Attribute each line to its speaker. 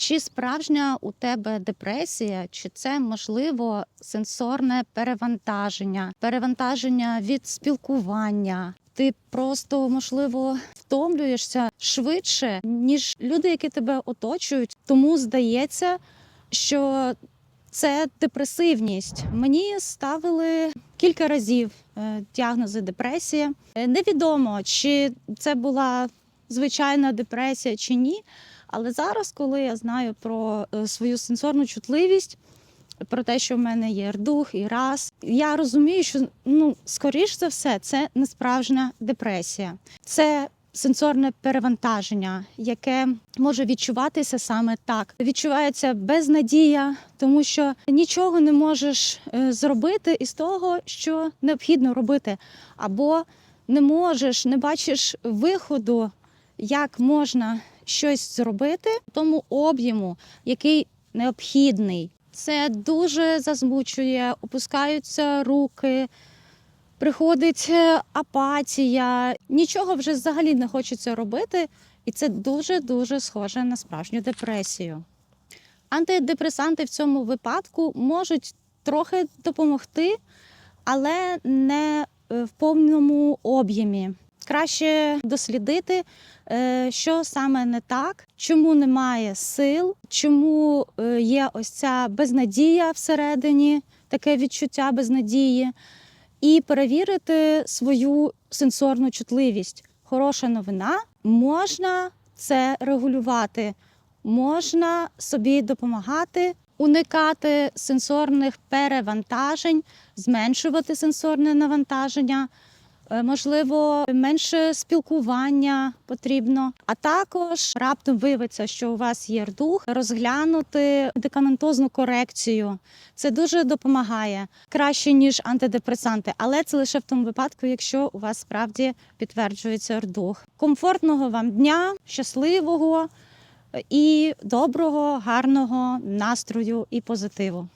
Speaker 1: Чи справжня у тебе депресія, чи це можливо сенсорне перевантаження, перевантаження від спілкування? Ти просто можливо втомлюєшся швидше, ніж люди, які тебе оточують. Тому здається, що це депресивність. Мені ставили кілька разів е, діагнози депресія. Невідомо, чи це була звичайна депресія чи ні. Але зараз, коли я знаю про е, свою сенсорну чутливість, про те, що в мене є рдух і раз, я розумію, що ну, скоріш за все, це не справжня депресія. Це сенсорне перевантаження, яке може відчуватися саме так. Відчувається безнадія, тому що нічого не можеш е, зробити із того, що необхідно робити, або не можеш, не бачиш виходу, як можна щось зробити в тому об'єму, який необхідний. Це дуже засмучує, опускаються руки, приходить е, апатія, нічого вже взагалі не хочеться робити, і це дуже дуже схоже на справжню депресію. Антидепресанти в цьому випадку можуть трохи допомогти, але не е, в повному об'ємі. Краще дослідити, е, що саме не так, чому немає сил, чому е, є ось ця безнадія всередині, таке відчуття безнадії, і перевірити свою сенсорну чутливість. Хороша новина можна це регулювати, можна собі допомагати. Уникати сенсорних перевантажень, зменшувати сенсорне навантаження, можливо, менше спілкування потрібно. А також раптом виявиться, що у вас є рдух, розглянути медикаментозну корекцію. Це дуже допомагає краще ніж антидепресанти, але це лише в тому випадку, якщо у вас справді підтверджується рдух. Комфортного вам дня, щасливого і доброго, гарного настрою і позитиву.